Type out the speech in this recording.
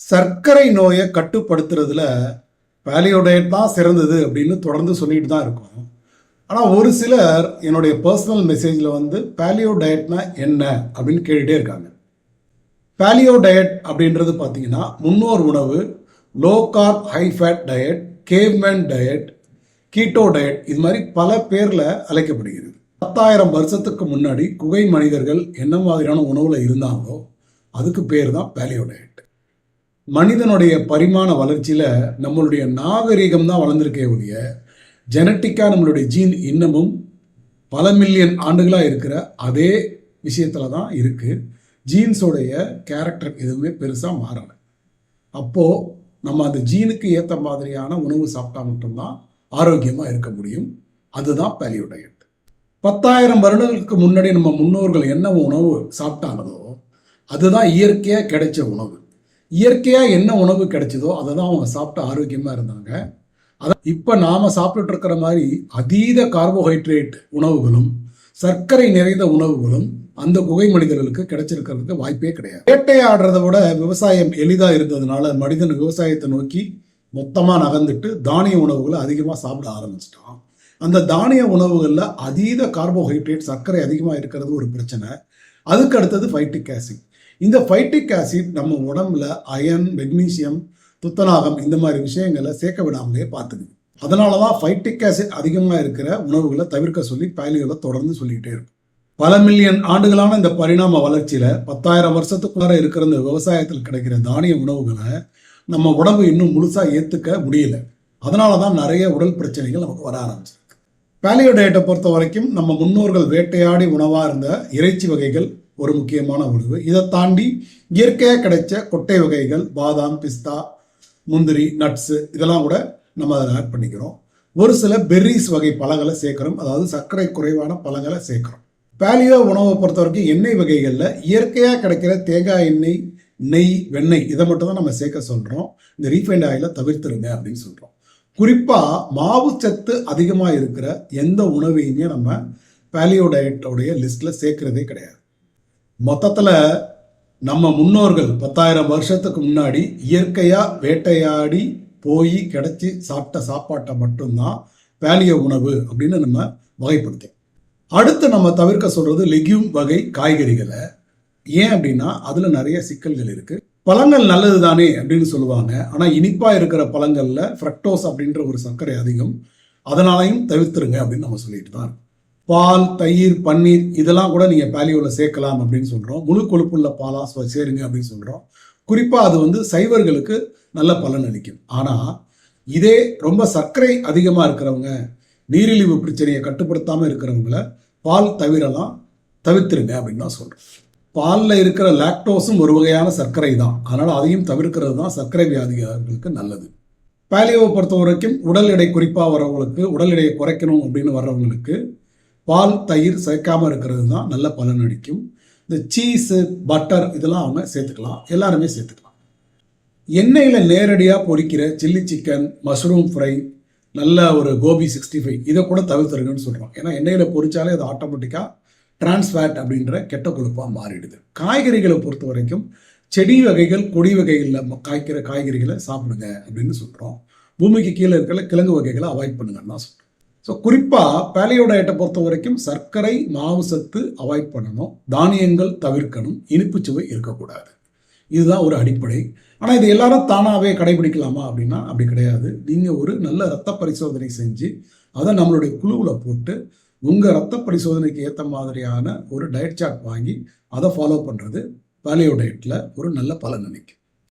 சர்க்கரை நோயை கட்டுப்படுத்துறதுல paleo diet தான் சிறந்தது அப்படின்னு தொடர்ந்து சொல்லிட்டு தான் இருக்கும். ஆனால் ஒரு சிலர் என்னுடைய பர்சனல் மெசேஜில் வந்து பேலியோ டயட்னா என்ன? அப்படின்னு கேட்டுகிட்டே இருக்காங்க. பேலியோ டயட் அப்படின்றது பார்த்தீங்கன்னா முன்னோர் உணவு low carb high fat diet caveman diet keto diet இது மாதிரி பல பேரில் அழைக்கப்படுகிறது. பத்தாயிரம் வருஷத்துக்கு முன்னாடி குகை மனிதர்கள் என்ன மாதிரியான உணவில் இருந்தாங்களோ அதுக்கு பேர் தான் பேலியோ டயட் மனிதனுடைய பரிமாண வளர்ச்சியில் நம்மளுடைய நாகரீகம் தான் வளர்ந்துருக்கே ஒழிய ஜெனட்டிக்காக நம்மளுடைய ஜீன் இன்னமும் பல மில்லியன் ஆண்டுகளாக இருக்கிற அதே விஷயத்தில் தான் இருக்குது ஜீன்ஸோடைய கேரக்டர் எதுவுமே பெருசாக மாறலை. அப்போது நம்ம அந்த ஜீனுக்கு ஏற்ற மாதிரியான உணவு சாப்பிட்டா மட்டும்தான் ஆரோக்கியமாக இருக்க முடியும். அதுதான் பேலியோ டயட் பத்தாயிரம் வருடங்களுக்கு முன்னாடி நம்ம முன்னோர்கள் என்ன உணவு சாப்பிட்டாங்களோ அதுதான் இயற்கையாக கிடைச்ச உணவு. இயற்கையாக என்ன உணவு கிடைச்சதோ அதை தான் அவங்க சாப்பிட்டு ஆரோக்கியமாக இருந்தாங்க. அதான் இப்போ நாம் சாப்பிட்டுட்டு இருக்கிற மாதிரி அதீத கார்போஹைட்ரேட் உணவுகளும் சர்க்கரை நிறைந்த உணவுகளும் அந்த குகை மனிதர்களுக்கு கிடைச்சிருக்கிறதுக்கு வாய்ப்பே கிடையாது. வேட்டையாடுறத விட விவசாயம் எளிதாக இருந்ததுனால மனிதன் விவசாயத்தை நோக்கி மொத்தமாக நகர்ந்துட்டு தானிய உணவுகளை அதிகமாக சாப்பிட ஆரம்பிச்சிட்டான். அந்த தானிய உணவுகளில் அதீத கார்போஹைட்ரேட் சர்க்கரை அதிகமாக இருக்கிறது ஒரு பிரச்சனை. அதுக்கு அடுத்தது ஃபைட்டிக் ஆசிட் இந்த ஃபைட்டிக் ஆசிட் நம்ம உடம்புல அயன் மெக்னீசியம் துத்தநாகம் இந்த மாதிரி விஷயங்களை சேர்க்க விடாமலே பார்த்துக்குது அதனால தான் ஃபைட்டிக் ஆசிட் அதிகமாக இருக்கிற உணவுகளை தவிர்க்க சொல்லி பயணிகளை தொடர்ந்து சொல்லிக்கிட்டே இருக்கும். பல மில்லியன் ஆண்டுகளான இந்த பரிணாம வளர்ச்சியில பத்தாயிரம் வருஷத்துக்குள்ளார இருக்கிற இந்த விவசாயத்தில் கிடைக்கிற தானிய உணவுகளை நம்ம உடம்பு இன்னும் முழுசா ஏத்துக்க முடியல. அதனால தான் நிறைய உடல் பிரச்சனைகள் நமக்கு வர ஆரம்பிச்சிருக்கு. பேலியோ டயட்டை பொறுத்த வரைக்கும் நம்ம முன்னோர்கள் வேட்டையாடி உணவாக இருந்த இறைச்சி வகைகள் ஒரு முக்கியமான உணவு இதை தாண்டி இயற்கையாக கிடைச்ச கொட்டை வகைகள் பாதாம் பிஸ்தா முந்திரி நட்ஸு இதெல்லாம் கூட நம்ம அதில் ஆட் பண்ணிக்கிறோம். ஒரு சில பெர்ரிஸ் வகை பழங்களை சேர்க்குறோம். அதாவது சர்க்கரை குறைவான பழங்களை சேர்க்குறோம். பேலியோ உணவை பொறுத்த வரைக்கும் எண்ணெய் வகைகளில் இயற்கையாக கிடைக்கிற தேங்காய் எண்ணெய் நெய் வெண்ணெய் இதை மட்டும் தான் நம்ம சேர்க்க சொல்கிறோம் இந்த ரீஃபைண்ட் ஆயிலை தவிர்த்துருங்க அப்படின்னு சொல்கிறோம் குறிப்பாக மாவு சத்து அதிகமாக இருக்கிற எந்த உணவையுமே நம்ம பேலியோ டயட்டோடைய லிஸ்ட்டில் சேர்க்குறதே கிடையாது. மொத்தத்தில் நம்ம முன்னோர்கள் பத்தாயிரம் வருஷத்துக்கு முன்னாடி இயற்கையாக வேட்டையாடி போய் கிடச்சி சாப்பிட்ட சாப்பாட்டை மட்டும்தான் பேலிய உணவு அப்படின்னு நம்ம வகைப்படுத்தோம் அடுத்து நம்ம தவிர்க்க சொல்கிறது லெக்யூம் வகை காய்கறிகளை. ஏன் அப்படின்னா அதில் நிறைய சிக்கல்கள் இருக்குது பழங்கள் நல்லது தானே அப்படின்னு சொல்லுவாங்க. ஆனால் இனிப்பாக இருக்கிற பழங்களில் ஃப்ரக்டோஸ் அப்படின்ற ஒரு சர்க்கரை அதிகம். அதனாலையும் தவிர்த்துருங்க அப்படின்னு நம்ம சொல்லிட்டு தான் இருக்கோம். பால் தயிர் பன்னீர் இதெல்லாம் கூட நீங்கள் பேலியோவில் சேர்க்கலாம் அப்படின்னு சொல்கிறோம் முழு கொழுப்புள்ள பாலாக சேருங்க அப்படின்னு சொல்கிறோம் குறிப்பாக அது வந்து சைவர்களுக்கு நல்ல பலன் அளிக்கும். ஆனால் இதே ரொம்ப சர்க்கரை அதிகமாக இருக்கிறவங்க நீரிழிவு பிரச்சனையை கட்டுப்படுத்தாமல் இருக்கிறவங்கள பால் தவிரலாம் தவிர்த்துருங்க அப்படின்னு தான் சொல்கிறோம் பாலில் இருக்கிற லாக்டோஸும் ஒரு வகையான சர்க்கரை தான். அதனால் அதையும் தவிர்க்கிறது தான் சர்க்கரை வியாதிகளுக்கு நல்லது. பேலியோவை பொறுத்த வரைக்கும் உடல் எடை குறிப்பாக வரவங்களுக்கு உடல் எடையை குறைக்கணும் அப்படின்னு வர்றவங்களுக்கு பால் தயிர் சேர்க்காமல் இருக்கிறது தான் நல்ல பலன் அடிக்கும் இந்த சீஸு பட்டர் இதெல்லாம் அவங்க சேர்த்துக்கலாம். எல்லாருமே சேர்த்துக்கலாம். எண்ணெயில் நேரடியாக பொரிக்கிற சில்லி சிக்கன் மஷ்ரூம் ஃப்ரை நல்ல ஒரு கோபி சிக்ஸ்டி ஃபைவ் இதை கூட தவிர்த்துருங்கன்னு சொல்கிறோம் ஏன்னா எண்ணெயில் பொறிச்சாலே அது ஆட்டோமேட்டிக்காக டிரான்ஸ்ஃபேட் அப்படின்ற கெட்ட கொழுப்பாக மாறிடுது. காய்கறிகளை பொறுத்த வரைக்கும் செடி வகைகள் கொடி வகைகளில் ம- காய்க்கிற காய்கறிகளை சாப்பிடுங்க அப்படின்னு சொல்கிறோம் பூமிக்கு கீழே இருக்கிற கிழங்கு வகைகளை அவாய்ட் பண்ணுங்கன்னு தான் சொல்கிறோம் ஸோ குறிப்பாக பேலியோ டயட்டை பொறுத்த வரைக்கும் சர்க்கரை மாவு சத்து அவாய்ட் பண்ணணும். தானியங்கள் தவிர்க்கணும். இனிப்பு சுவை இருக்கக்கூடாது. இதுதான் ஒரு அடிப்படை. ஆனால் இது எல்லாரும் தானாகவே கடைபிடிக்கலாமா அப்படின்னா அப்படி கிடையாது. நீங்கள் ஒரு நல்ல ரத்த பரிசோதனை செஞ்சு அதை நம்மளுடைய குழுவில் போட்டு உங்கள் ரத்த பரிசோதனைக்கு ஏற்ற மாதிரியான ஒரு டயட் சார்ட் வாங்கி அதை ஃபாலோ பண்ணுறது பேலியோ டயட்டில் ஒரு நல்ல பலன் நினைக்கும்